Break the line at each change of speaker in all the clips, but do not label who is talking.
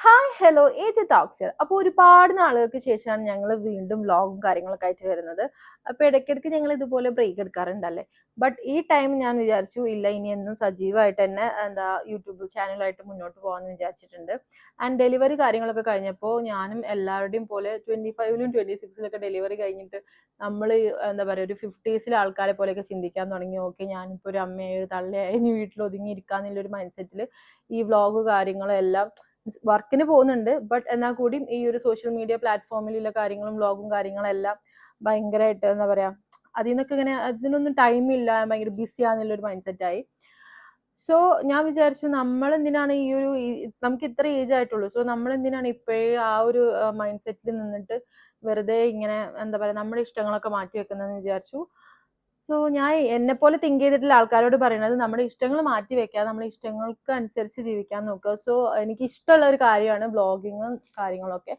Hi hello age ടോക്സിയർ അപ്പോൾ ഒരുപാട് നാളുകൾക്ക് ശേഷമാണ് ഞങ്ങൾ വീണ്ടും വ്ളോഗും കാര്യങ്ങളൊക്കെ ആയിട്ട് വരുന്നത്. അപ്പോൾ ഇടയ്ക്കിടയ്ക്ക് ഞങ്ങൾ ഇതുപോലെ ബ്രേക്ക് എടുക്കാറുണ്ടല്ലേ? ബട്ട് ഈ ടൈം ഞാൻ വിചാരിച്ചു ഇല്ല ഇനി എന്നും സജീവമായിട്ട് തന്നെ എന്താ യൂട്യൂബ് ചാനലായിട്ട് മുന്നോട്ട് പോകാമെന്ന് വിചാരിച്ചിട്ടുണ്ട്. ആൻഡ് ഡെലിവറി കാര്യങ്ങളൊക്കെ കഴിഞ്ഞപ്പോൾ ഞാനും എല്ലാവരുടെയും പോലെ ട്വന്റി ഫൈവിലും ട്വന്റി സിക്സിലൊക്കെ ഡെലിവറി കഴിഞ്ഞിട്ട് നമ്മൾ എന്താ പറയുക ഒരു ഫിഫ്റ്റീസിലെ ആൾക്കാരെ പോലെയൊക്കെ ചിന്തിക്കാൻ തുടങ്ങി. ഓക്കെ ഞാനിപ്പോൾ ഒരു അമ്മയായി ഒരു തള്ളയായി ഇനി വീട്ടിൽ ഒതുങ്ങിയിരിക്കാന്നുള്ളൊരു മൈൻഡ് സെറ്റിൽ ഈ വ്ളോഗ് കാര്യങ്ങളും എല്ലാം വർക്കിന് പോകുന്നുണ്ട്. ബട്ട് എന്നാൽ കൂടി ഈ ഒരു സോഷ്യൽ മീഡിയ പ്ലാറ്റ്ഫോമിലുള്ള കാര്യങ്ങളും വ്ളോഗും കാര്യങ്ങളും എല്ലാം ഭയങ്കരമായിട്ട് എന്താ പറയാ അതിൽ നിന്നൊക്കെ ഇങ്ങനെ അതിനൊന്നും ടൈമില്ല ഭയങ്കര ബിസി ആണെന്നുള്ളൊരു മൈൻഡ് ആയി. സോ ഞാൻ വിചാരിച്ചു നമ്മൾ എന്തിനാണ് ഈ ഒരു നമുക്ക് ഇത്ര ഏജ് ആയിട്ടുള്ളൂ. സോ നമ്മൾ എന്തിനാണ് ഇപ്പോഴേ ആ ഒരു മൈൻഡ് സെറ്റിൽ നിന്നിട്ട് വെറുതെ ഇങ്ങനെ എന്താ പറയാ നമ്മുടെ ഇഷ്ടങ്ങളൊക്കെ മാറ്റി വെക്കുന്നതെന്ന് വിചാരിച്ചു. സോ ഞാൻ എന്നെ പോലെ തിങ്ക് ചെയ്തിട്ടുള്ള ആൾക്കാരോട് പറയുന്നത് നമ്മുടെ ഇഷ്ടങ്ങൾ മാറ്റി വെക്കാതെ നമ്മുടെ ഇഷ്ടങ്ങൾക്ക് അനുസരിച്ച് ജീവിക്കാൻ നോക്കുക. സോ എനിക്ക് ഇഷ്ടമുള്ള ഒരു കാര്യമാണ് ബ്ലോഗിങ്ങും കാര്യങ്ങളൊക്കെ.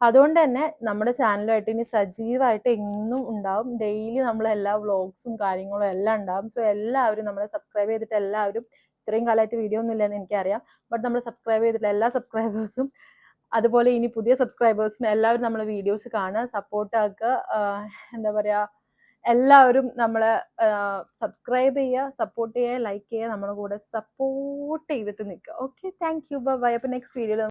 അതുകൊണ്ട് തന്നെ നമ്മുടെ ചാനലുമായിട്ട് ഇനി സജീവമായിട്ട് എന്നും ഉണ്ടാവും. ഡെയിലി നമ്മൾ എല്ലാ വ്ളോഗ്സും കാര്യങ്ങളും എല്ലാം ഉണ്ടാവും. സോ എല്ലാവരും നമ്മളെ സബ്സ്ക്രൈബ് ചെയ്തിട്ട് എല്ലാവരും ഇത്രയും കാലമായിട്ട് വീഡിയോ ഒന്നും ഇല്ലെന്ന് എനിക്കറിയാം. ബട്ട് നമ്മൾ സബ്സ്ക്രൈബ് ചെയ്തിട്ടുള്ള എല്ലാ സബ്സ്ക്രൈബേഴ്സും അതുപോലെ ഇനി പുതിയ സബ്സ്ക്രൈബേഴ്സും എല്ലാവരും നമ്മളെ വീഡിയോസ് കാണുക സപ്പോർട്ടാക്കുക എന്താ പറയുക എല്ലാവരും നമ്മളെ സബ്സ്ക്രൈബ് ചെയ്യുക സപ്പോർട്ട് ചെയ്യുക ലൈക്ക് ചെയ്യുക നമ്മുടെ കൂടെ സപ്പോർട്ട് ചെയ്തിട്ട് നിൽക്കുക. ഓക്കെ താങ്ക് യു ബൈ അപ്പോൾ നെക്സ്റ്റ് വീഡിയോയിൽ